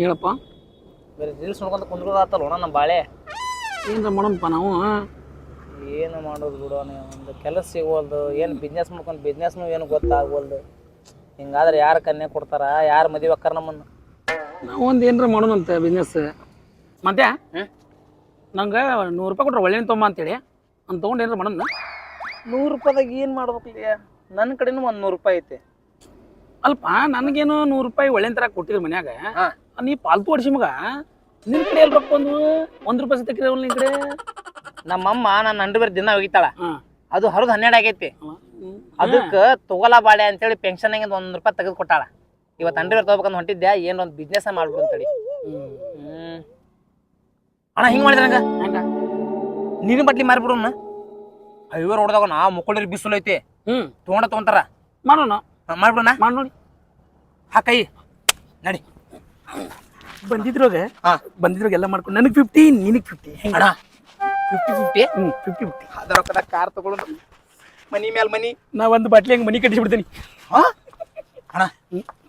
ಹೇಳಪ್ಪ. ಬೇರೆ ರೀಲ್ಸ್ ನೋಡ್ಕೊಂತ ಕುಂದ್ರೋದಾತಲ್ಲ ಅಣ್ಣ ನಮ್ಮ ಬಾಳೆ. ಏನ್ರ ಮಾಡಮಪ್ಪ ನಾವು ಏನು ಮಾಡೋದು ಬಿಡು ಒಂದು ಕೆಲಸ ಸಿಗೋಲ್ದು ಏನು ಬಿಸ್ನೆಸ್ ಮಾಡ್ಕೊಂಡು ಬಿಸ್ನೆಸ್ನು ಏನು ಗೊತ್ತಾಗವಲ್ದು. ಹಿಂಗಾದ್ರೆ ಯಾರು ಕನ್ಯೆ ಕೊಡ್ತಾರ ಯಾರು ಮದುವೆ ಅಕ್ಕಾರ ನಮ್ಮನ್ನು? ನಾವು ಒಂದು ಏನ್ರ ಮಾಡೋಣಂತ ಬಿಸ್ನೆಸ್ ಮತ್ತೆ ನಂಗೆ ನೂರು ರೂಪಾಯಿ ಕೊಟ್ರೆ ಒಳ್ಳೆ ತೊಂಬ ಅಂತೇಳಿ. ಅಂತ ತೊಗೊಂಡು ಏನರ ಮಾಡೋಣ? ನೂರು ರೂಪಾಯಿದಾಗ ಏನು ಮಾಡ್ಬೇಕ್ಲಿ? ನನ್ನ ಕಡೆನೂ ಒಂದು ನೂರು ರೂಪಾಯಿ ಐತೆ. ಅಲ್ಪ ನನಗೇನು ನೂರು ರೂಪಾಯಿ ಒಳ್ಳೆ ತರ ಕೊಟ್ಟಿದ್ರು ಮನ್ಯಾಗ. ಹಾ. ನೀ ಪಾಲ್ತು ಹೊಡಿಸಿ ಮಗ. ನಿನ್ ಕಡೆ ಎಲ್ಲಿ ರೊಕ್ಕ ಬಂದು ಒಂದ್ ರೂಪಾಯಿ ಸತ್ತಕ್ಕಿರಲ್ಲ ನಿನ್ ಕಡೆ? ನಮ್ಮಮ್ಮ ನನ್ನ ಅಂಡರ್ವೇರ್ ದಿನ ಒಗಿತಾಳ ಅದು ಹರಿದು ಹನ್ನೆರಡು ಆಗೈತಿ. ಅದಕ್ಕ ತಗೋಲ ಬಾಳೆ ಅಂತೇಳಿ ಪೆನ್ಷನ್ ಒಂದು ಒಂದ್ ರೂಪಾಯಿ ತೆಗೆದು ಕೊಟ್ಟಾಳ. ಇವತ್ತು ಬೇರೆ ತಗೋಬೇಕಂತ ಹೊಂಟಿದ್ದೆ ಏನೋ ಒಂದು ಬಿಸ್ನೆಸ್ ಮಾಡ್ಬಿಡು ಅಂತೇಳಿ. ಅಣ್ಣ ಹಿಂಗ್ ಮಾಡಿದ್ರಂಗ ನೀನು ಹಂಗ ಬಟ್ಲಿ ಮಾರ್ಬಿಡು ಐವರ್ ಹೊಡೆದಾಗ ನಾ ಮುಕ್ಕೊಳ್ಳಿ ಬಿಸಿಲು ಐತಿ. ಹ್ಮ್. ತಗೊಂಡ ತಗೊಂತಾರ. ಮಾಡೋಣ. ಮಾಡ್ಬಿಡೋಣ ಮಾಡಿ ನೋಡಿ ಹಾಕೈ. ನಡಿ. ಬಂದಿದ್ರಾಗ ಹಾ. ಬಂದಿದ್ರಾಗ ಎಲ್ಲ ಮಾಡ್ಕೊಂಡು ನನಗೆ ಫಿಫ್ಟಿ ನಿನಗೆ ಫಿಫ್ಟಿ ಅಣ್ಣ. ಫಿಫ್ಟಿ ಫಿಫ್ಟಿ ಹ್ಞೂ ಫಿಫ್ಟಿ ಫಿಫ್ಟಿ ಅದ ರೊಕ್ಕದ ಕಾರ್ ತಗೊಳ್ಳೋಣ ಮನಿ ಮ್ಯಾಲ ಮನಿ. ನಾ ಒಂದು ಬಾಟ್ಲಿ ಹಂಗೆ ಮನಿ ಕಟ್ಟಿಸ್ಬಿಡ್ತೀನಿ. ಹಾ? ಅಣ್ಣ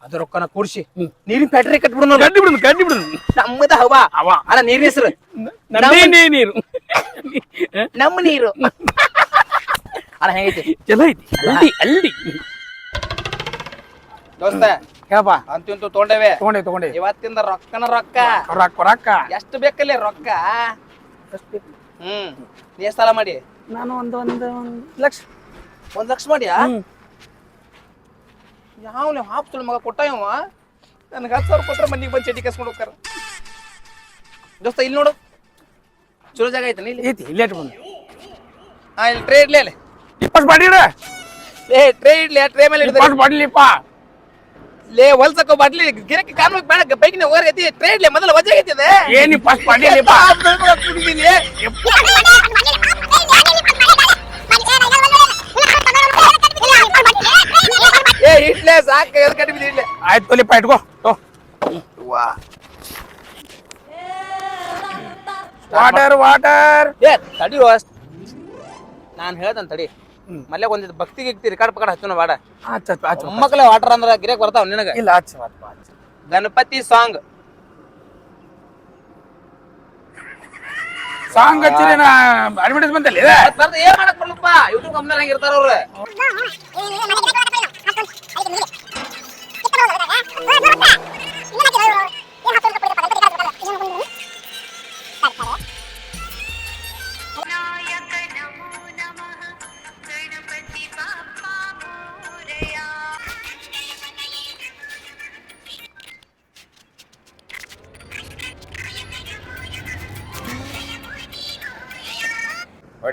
ಅದ ರೊಕ್ಕನ ಕೂಡಿಸಿ. ನೀರಿನ ಫ್ಯಾಕ್ಟ್ರಿ ಕಟ್ಬಿಡೋಣ ಕಟ್ಟಿ ಬಿಡುದು ಕಟ್ಟಿ ಬಿಡುದು ನಮ್ಮದ ಹವಾ. ಅವ ಅಣ್ಣ ನೀರಿನ ಹೆಸರು? ನೀರು ನಮ್ಮ ನೀರು. ಅಣ್ಣ ಹೆಂಗೈತಿ? ಚಲೋ ಐತಿ. ಅಲ್ಲಿ. ಅಲ್ದಿ ದೋಸ್ತ ಹೇಳಪ್ಪ ಅಂತೂ ಇಂತೂ ತೊಗೊಂಡೇವೆ. ತಗೊಂಡೆ ತಗೊಂಡೆ. ಇವತ್ತಿಂದ ರೊಕ್ಕನ ರೊಕ್ಕ. ರೊಕ್ಕ ರೊಕ್ಕ ಎಷ್ಟು ಬೇಕಲ್ಲೇ ರೊಕ್ಕ? ಹ್ಮ್. ಎಷ್ಟು ಸಾಲ ಮಾಡಿ? ನಾನು ಒಂದು ಒಂದು ಒಂದು ಲಕ್ಷ. ಒಂದ್ ಲಕ್ಷ ಮಾಡಿಯಾ. ಯಾವ ನೀವು ಹಾಪ್ತುಳ ಮಗ ಕೊಟ್ಟ ಇವ? ನನಗೆ ಹತ್ತು ಸಾವಿರ ಕೊಟ್ಟರೆ ಮನೆಗೆ ಬಂದು ಚಟಿ ಕಸ್ಕೊಂಡು ಹೋಗ್ತಾರ. ದೋಸ್ತ ಇಲ್ಲಿ ನೋಡು. ಚಲೋ ಜಾಗ ಐತೆ ಇಲ್ಲಿ? ಐತಿ ಇಲ್ಲೇ ಇಟ್ಕೊಂಡು ಹಾಂ ಇಲ್ಲಿ ಟ್ರೇ ಇಡ್ಲಿ ಅಲ್ಲಿ. ಇಪ್ಪತ್ತು ಬಾಡಿ ಏ ಟ್ರೇ ಇಡ್ಲಿ ಟ್ರೇ ಮೇಲೆ ಇಡ್ತಾರೆ. ಇಪ್ಪತ್ತು ಬಾಡ್ಲಿಪ್ಪ ಲೇ ಹೊಲ್ಸಕ್ಕೋ ಬಾಟ್ಲಿ ಗಿರಕ್ಕೆ ಕಾನೂನು ಬೇಡ. ಬೈಕ್ನ ಓರ್ ಐತಿ ಟ್ರೇ ಇಡ್ಲಿ ಮೊದಲ ವಜೆ ಐತಿದೆ ಏನ್ ಫಸ್ಟ್ ಕುಡಿದೀನಿ ಏ ಇಟ್ಲೆ ಸಾಕು ಎದ್ ಕಟ್ಟಿ ಬಿದ್ದಿ ಆಯ್ತು ತೊಲಿಪ್ಪ ಇಟ್ಕೋ. ತೋ. ವಾಟರ್ ವಾಟರ್ ಏ ತಡಿ ನಾನು ಹೇಳ್ತೇನೆ ತಡಿ. ಮಲ್ಲೆ ಒಂದಿದ್ ಭಕ್ತಿ ಗಿಕ್ತಿ ರಿಕಾರ್ಡ್ ಪಕಡ ಹಚ್ಚೋಣ ಬೇಡ. ಆಚ ಆಚ ಮೊಮ್ಮಕ್ಕಳೇ ವಾಟರ್ ಅಂದ್ರ ಗಿರಕ್ ಬರ್ತಾವ ನಿನಗ. ಇಲ್ಲ ಆಚ ಆಚ ಗಣಪತಿ ಸಾಂಗ್. ಸಾಂಗ್ ಹಚ್ಚಿರಿ ನಾ ಅಡ್ವರ್ಟೈಸ್ಮೆಂಟ್ ಅಲ್ಲಿ ಏನ್ ಮಾಡಕ್ ಬರ್ಲಪ್ಪ? ಯೂಟ್ಯೂಬ್ ಕಂಪ್ನಿ ಹಂಗ ಇರ್ತಾರ ಅವ್ರು.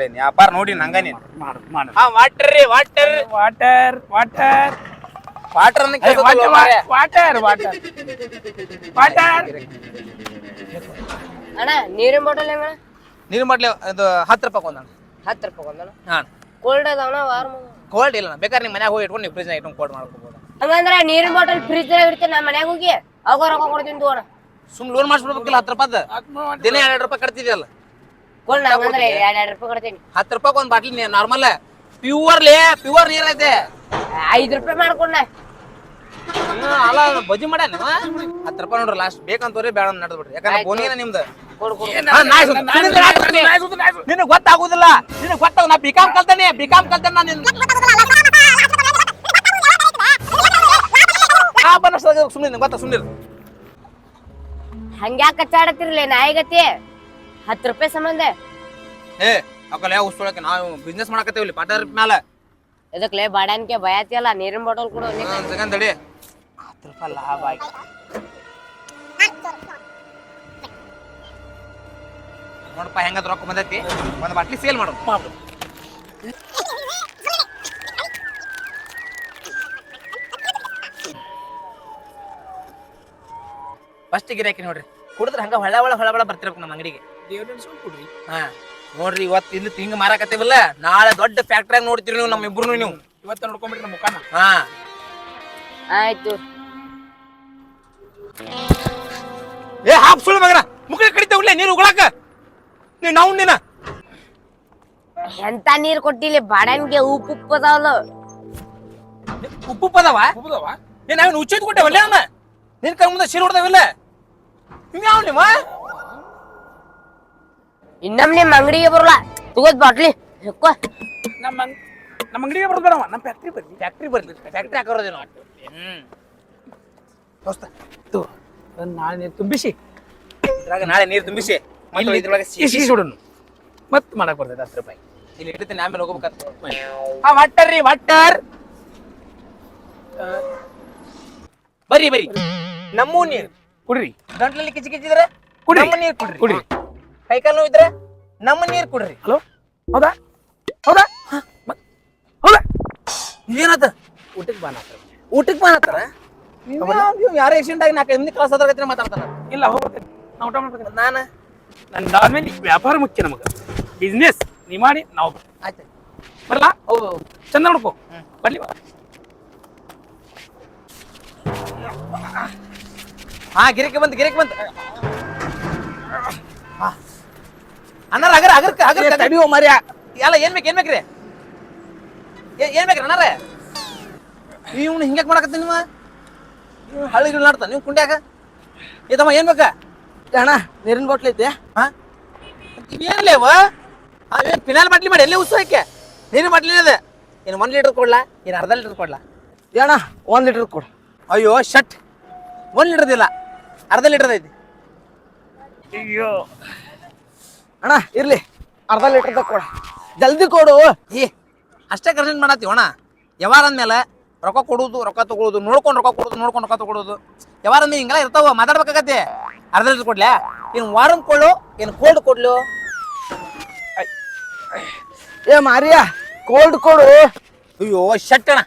ನೋಡಿ ವ್ಯಾಪಾರ ನೋಡಿ ನಂಗ ನೀನ್. ಹಾ water water water water water water water water ಅಣ್ಣ ನೀರಿನ ಬಾಟಲ್ ಹೆಂಗಣ ನೀರು ಮಾಡ್ಲಿ ಅದು ಹತ್ತು ರೂಪಾಯಿ ಒಂದಣ್ಣ ಹತ್ತು ರೂಪಾಯಿ ಒಂದಣ್ಣ ಹಾ. ಕೋಲ್ಡ್ ಅದಾವಣ ವಾರ ಕೋಲ್ಡ್ ಇಲ್ಲ ಬೇಕಾದ್ರೆ ನಿಮ್ಮ ಮನ್ಯಾಗ ಹೋಗಿ ಇಟ್ಕೊಂಡು ನೀವು ಫ್ರಿಜ್ನಾಗ ಇಟ್ಕೊಂಡು ಕೋಲ್ಡ್ ಮಾಡ್ಕೋಬೋದು. ಹಂಗಂದ್ರೆ ನೀರಿನ ಬಾಟಲ್ ಫ್ರಿಜ್ ಇಡ್ತೀನಿ ನಾ ಮನ್ಯಾಗ ಹೋಗಿ. ಅವಾಗ ರೊಕ್ಕ ಕೊಡ್ತೀನಿ ತಗೋಣ ಸುಮ್ ಲೋನ್ ಮಾಡಿಸ್ಬಿಡ್ಬೇಕಿಲ್ಲ ಹತ್ತು ರೂಪಾಯಿ ದಿನ ಎರಡು ರೂಪಾಯಿ ಕಟ್ತಿದ್ಯಲ್ಲ. ಕೋಲ್ಡ್ ಅಂದ್ರೆ ಎರಡ್ ಎರಡ್ ರೂಪಾಯಿ ಕೊಡ್ತೀನಿ. ಹತ್ತು ರೂಪಾಯಿ ಒಂದ್ ಬಾಟ್ಲಿ ನಾರ್ಮಲ್ ಪ್ಯೂರ್ ಲೇ ಪ್ಯೂರ್ ನೀರ್ ಐತೆ. ಐದ್ ರೂಪಾಯಿ ಮಾಡ್ಕೊಂಡ. ಹ್ಮ್, ಅಲ್ಲ ಅದು ಬಜ್ಜಿ ಮಾಡ್ಯಾನ ಹತ್ತು ರೂಪಾಯಿ ನೋಡ್ರಿ ಲಾಸ್ಟ್ ಬೇಕಂತವ್ರಿ ಬೇಡ ನಡೆದ್ ಬಿಡ್ರಿ ಯಾಕಂದ್ರೆ ಬೋನಿನ ನಿಮ್ದು. ಕೊಡು ಕೊಡು. ಹಾ, ನಾಯಿ ಸುತ್ತ. ನಿನಗೆ ರಾತ್ರಿ ನಿನಗ್ ಗೊತ್ತಾಗುದಿಲ್ಲ. ನಿನಗ್ ಗೊತ್ತಾಗ ನಾ ಬಿಕಾಮ್ ಕಲ್ತೇನೆ ಬಿಕಾಮ್ ಕಲ್ತೇನೆ ನಾನು ಸುಮ್ಮನೆ ಗೊತ್ತಾ ಸುಮ್ಮನೆ ಹಂಗ್ಯಾಕ ಕಚ್ಚಾಡತ್ತಿರ್ಲಿ ನಾಯಿಗತಿ? ಹತ್ತು ರೂಪಾಯಿ ಸಂಬಂಧ. ಏ ಅಕ್ಕಲ್ಲ ಉಸ್ತೊಳಕ್ಕೆ ನಾವು ಬಿಸ್ನೆಸ್ ಮಾಡಕತ್ತೇವಲ್ಲಿ ಪಾಟರ್ ಮ್ಯಾಲ. ಇದಕ್ಕೆ ಬಾಡಾನ್ಕೆ ಭಯತಿಯಲ್ಲ ನೀರಿನ ಬಾಟಲ್ ಕೊಡು ಸೆಕೆಂಡ್ ತಡಿ. ಹತ್ತು ರೂಪಾಯಿ ಲಾಭ ಆಯ್ತು. ನೋಡಪ್ಪ ಹೆಂಗದ ರೊಕ್ಕ ಬಂದೈತಿ? ಒಂದು ಬಾಟ್ಲಿ ಸೇಲ್ ಮಾಡು. ಫಸ್ಟ್ ಗಿರಾಕಿ ನೋಡ್ರಿ. ಕುಡಿದ್ರೆ ಹಂಗ ಹೊಳ ಹೊಳ ಹೊಳ ಹೊಳ ಬರ್ತಿರ್ಬೇಕು ನಮ್ಮ ಅಂಗಡಿಗೆ. ಹಾ ನೋಡ್ರಿ ಇವತ್ತು ಇಲ್ಲಿ ತಿಂಗ್ ಮಾರಾಕತ್ತೇವಲ್ಲ? ನಾಳೆ ದೊಡ್ಡ ಫ್ಯಾಕ್ಟ್ರಿಯಾಗ ನೋಡ್ತೀರಿ ನೀವು ನಮ್ಮ ಇಬ್ರು ನೀವು. ಇವತ್ತ ನೋಡ್ಕೊಂಬಿಟ್ರಿ ನಮ್ಮ ಮುಖಾನ. ಹಾ. ಆಯ್ತು. ಏ ಹಾಪ್ ಸುಳ್ಳು ಮಗನ. ಮುಖ ಕಡಿತೇವಲ್ಲ ನೀರು ಉಗಳಕ. ನೀ ನಾವು ನೀನ. ಎಂತ ನೀರ್ ಕೊಟ್ಟಿಲ್ಲ ಬಾಡ್ಯಾನ್ಗೆ ಉಪ್ಪು ಉಪ್ಪು ಅದಾವಲ್ಲ. ಉಪ್ಪು ಪದವ ಉಪ್ಪದವ? ನೀನ್ ನಾವೇನು ಉಚ್ಚಿದ್ ಕೊಟ್ಟೇವಲ್ಲ ಅವನ ನಿನ್ ಕೈ ಮುಂದೆ ಶಿರ್ ಹೊಡ್ದಾವಿಲ್ಲ ಇನ್ಯಾವ್ ನಿಮ್ಮ ಇನ್ನೊಮ್ಮೆ ನಿಮ್ಮ ಅಂಗಡಿಗೆ ಬರಲ್ಲ. ತಗೋದ್ ಬಾಟ್ಲಿ. ನಮ್ಮ ಅಂಗ್- ನಮ್ಮ ಅಂಗಡಿಗೆ ಬರೋದು ಬೇಡವ ನಮ್ಮ ಫ್ಯಾಕ್ಟ್ರಿ ಬರ್ಲಿ. ಫ್ಯಾಕ್ಟ್ರಿ ಬರ್ಲಿ. ಫ್ಯಾಕ್ಟ್ರಿ ಹಾಕೋರೋದೇನೋ ಹ್ಮ್. ದೋಸ್ತ ಅದನ್ನ ನಾಳೆ ನೀರು ತುಂಬಿಸಿ. ಇದ್ರಾಗ ನಾಳೆ ನೀರು ತುಂಬಿಸಿ. ಮತ್ತೆ ಇದ್ರೊಳಗೆ ಸಿ- ಇಸಿ ಸುಡೋನು. ಮತ್ತೆ ಮಾಡಕ್ ಬರ್ತೈತೆ ಹತ್ತು ರೂಪಾಯಿ. ಇಲ್ಲಿ ಇಡ್ತೀನಿ ಆಮೇಲೆ ಹೋಗ್ಬೇಕಾಗ್ತದೆ ಹಾ ವಾಟರ್ ರೀ ವಾಟರ್ ಬರ್ರಿ ಬರ್ರಿ ನಮ್ಮೂ ನೀರು. ಕುಡ್ರಿ. ಗಂಟ್ಲಲ್ಲಿ ಕಿಚಿ ಕಿಚಿದ್ರೆ ಕುಡ್ರಿ. ನಮ್ಮ ನೀರು ಕುಡ್ರಿ. ಕುಡ್ರಿ. ಕೈಕಾಲು ಇದ್ರೆ ನಮ್ಮ ನೀರು ಕುಡ್ರಿ. ಹಲೋ? ಹೌದಾ? ಹೌದಾ? ಹೌದಾ? ಏನಾತ? ಊಟಕ್ಕೆ ಬಾನ ಊಟಕ್ಕೆ ಬಾನ ಯಾರ ಆಕ್ಸಿಡೆಂಟ್ ಆಗಿ ನಾಲ್ಕು ಎಮ್ಮಿ ಕ್ಲಾಸ್ ಅದ್ರ ಮಾತಾಡ್ತಾರ ಇಲ್ಲ ಹೋಗ್ಬೇಕು. ನಾ ಊಟ ಮಾಡ್ಬೇಕು. ನಾನು? ನನ್ನ ಆದ್ಮೇಲೆ ವ್ಯಾಪಾರ ಮುಖ್ಯ ನಮಗೆ. ಬಿಸ್ನೆಸ್ ನೀ ಮಾಡಿ ನಾವು ಆಯ್ತು ಬರಲ್ಲ ಹೌದು ಚಂದ ನೋಡ್ಕೋ. ಬರ್ಲಿ ಬಾ. ಹಾ ಗಿರಕ್ಕೆ ಬಂತು ಗಿರಕ್ಕೆ ಬಂತು ಹಾ. ಅಣ್ಣಾರ ಅಗರ ಅಗರ್ಕ ಅಗರ ತಡಿಯೋ ಮರ್ಯ ಎಲ್ಲ ಏನ್ ಬೇಕು ಏನ್ ಬೇಕ್ರಿ ಏ- ಏನ್ ಬೇಕ್ರಿ ಅಣ್ಣಾರ? ಇವ್ನು ಹಿಂಗ್ಯಾಕ್ ಮಾಡಕತ್ತೀನಿ ನಿಮ್ಮ ಇವ್ನು ಹಳ್ಳಿ ಗಿಳ್ಳಿ ನಾಡ್ತಾನ ನೀವು ಕುಂಡ್ಯಾಗ? ಏತಮ್ಮ ಏನ್ ಬೇಕ? ಅಣ್ಣ ನೀರಿನ ಬಾಟ್ಲಿ ಐತೆ. ಹಾ? ಏನ್ ಅವೇನ್ ಪಿನಾಲ್ ಬಾಟ್ಲಿ ಮಾಡಿ ಎಲ್ಲೇ ಉತ್ಸವಕ್ಕೆ ನೀರಿನ ಬಾಟ್ಲಿ ಅದ? ಏನು ಒಂದ್ ಲೀಟರ್ ಕೊಡ್ಲಾ? ಏನು ಅರ್ಧ ಲೀಟರ್ ಕೊಡ್ಲಾ? ಅಣ್ಣ ಒಂದ್ ಲೀಟರ್ ಕೊಡು. ಅಯ್ಯೋ ಶಟ್ ಒಂದ್ ಲೀಟರ್ದಿಲ್ಲ ಅರ್ಧ ಲೀಟರ್ ಐತಿ. ಅಯ್ಯೋ. ಅಣ್ಣ ಇರ್ಲಿ. ಅರ್ಧ ಲೀಟರ್ ಕೊಡ. ಜಲ್ದಿ ಕೊಡು. ಏ ಅಷ್ಟೇ ಖರ್ಚು ಮಾಡತ್ತೀವಿ ಅಣ್ಣ. ಯಾವಾರ ಅಂದ್ಮೇಲೆ ರೊಕ್ಕ ಕೊಡೋದು ರೊಕ್ಕ ತಗೊಳ್ಳೋದು ನೋಡ್ಕೊಂಡು ರೊಕ್ಕ ಕೊಡೋದು ನೋಡ್ಕೊಂಡು ರೊಕ್ಕ ತಗೊಳ್ಳೋದು ಯಾವಾರ ಅಂದ್ಮೇಲೆ ಹಿಂಗೆಲ್ಲ ಇರ್ತಾವ ಮಾತಾಡ್ಬೇಕಾಗತ್ತೆ. ಅರ್ಧ ಲೀಟರ್ ಕೊಡ್ಲಾ? ಏನು ವಾರಂ ಕೊಡ್ಲು ಏನು ಕೋಲ್ಡ್ ಕೊಡ್ಲು. ಏ ಮಾರಿಯಾ ಕೋಲ್ಡ್ ಕೊಡು. ಅಯ್ಯೋ ಶಟ್ ಅಣ್ಣ.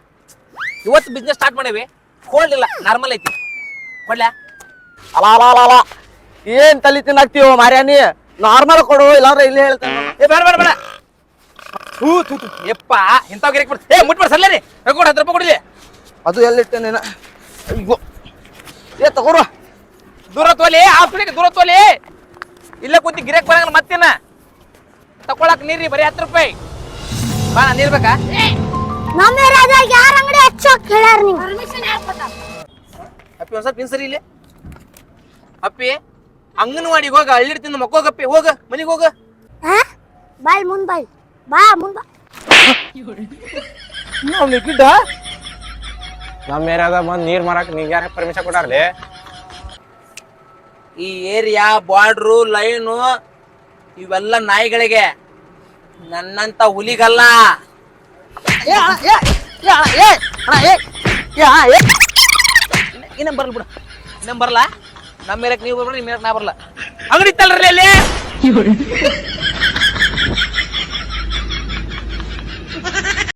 ಇವತ್ತು ಬಿಸ್ನೆಸ್ ಸ್ಟಾರ್ಟ್ ಮಾಡೇವಿ. ಕೋಲ್ಡ್ ಇಲ್ಲ ನಾರ್ಮಲ್ ಐತಿ. ಕೊಡ್ಲಾ? ಅಲ ಅಲ ಅಲ ಅಲ. ಏನ್ ತಲಿ ತಿನ್ನಾಕ್ತೀವೋ ಮಾರ್ಯಾ ನೀ? ನಾರ್ಮಲ್ ಕೊಡು ಇಲ್ಲಾಂದ್ರೆ ಇಲ್ಲಿ ಹೇಳ್ತೇನೆ ಏ ಬೇಡ ಬೇಡ ಬೇಡ. ಥೂ ತೂ ತೂ ಯಪ್ಪ ಇಂಥವ್ ಗಿರಕ್ ಬಿಡ್ತು ಏ ಮುಟ್ಬಿಡ ಸಲ್ಲೇ ರೀ. ರೊಕ್ಕ ಹತ್ತು ರೂಪಾಯಿ ಕೊಡಲಿ. ಅದು ಎಲ್ಲಿಟ್ಟೆ ನೀನ? ಅಯ್ಯೋ. ಏ ತಗೋರು ದೂರ ತೋಲಿ ಆ ಸುಳಿಗೆ ದೂರ ತೋಲಿ. ಇಲ್ಲೇ ಕೂತಿ ಗಿರಕ್ ಬರಂಗಿಲ್ಲ ಮತ್ತೇನ ತಕೊಳಕ್ ನೀರಿ ಬರೀ ಹತ್ತು ರೂಪಾಯಿ. ಬಾ ನಾನು ನೀರ್ ಬೇಕಾ? ನಮ್ಮ ಏರಿಯಾದಾಗ ಯಾರ ಅಂಗಡಿ ಹಚ್ಚೋಕ್ ಹೇಳ್ಯಾರ ನೀವು? ಪರ್ಮಿಷನ್ ಯಾರು ಅಪ್ಪಿ ಒಂದ್ ಪಿನ್ಸರಿ ಇಲ್ಲಿ. ಅಪ್ಪಿ. ಅಂಗನವಾಡಿಗೆ ಹೋಗ ಹಳ್ಳಿಡ್ ತಿಂದು ಮಕ್ಕೋಗಪ್ಪಿ ಹೋಗ ಮನಿಗೆ ಹೋಗ. ಬಾಯ್ ಮುಂದ್ ಬಾಯ್. ಬಾ ಮುಂದ್ ಬಾ. ಗಿಡ್ಡ ನಮ್ಮ ಏರಿಯಾದಾಗ ಬಂದು ನೀರ್ ಮಾರಕ್ ನೀ ಯಾರ ಪರ್ಮಿಷನ್ ಕೊಡಾರ್ಲಿ ಈ ಏರಿಯಾ ಬಾರ್ಡ್ರು ಲೈನು ಇವೆಲ್ಲ ನಾಯಿಗಳಿಗೆ. ನನ್ನಂತ ಹುಲಿಗಲ್ಲ. ಏ ಅಣ್ಣ ಏ ಏ ಅಣ್ಣ ಏ ಅಣ್ಣ ಏ ಏ ಅಣ್ಣ ಏ. ಇನ್ನೇನ್ ಬರಲ್ಲ ಬಿಡು. ಇನ್ನ ಬರಲ್ಲ ನಮ್ಮ ಮೇರಕ್ ನೀವು ಬರ್ಬೋದು ನಿಮ್ಮ ಮೇರಕ್ ನಾ ಬರಲ್ಲ ಅಂಗಡಿ ತಲ್ರಿ ಅಲ್ಲಿ?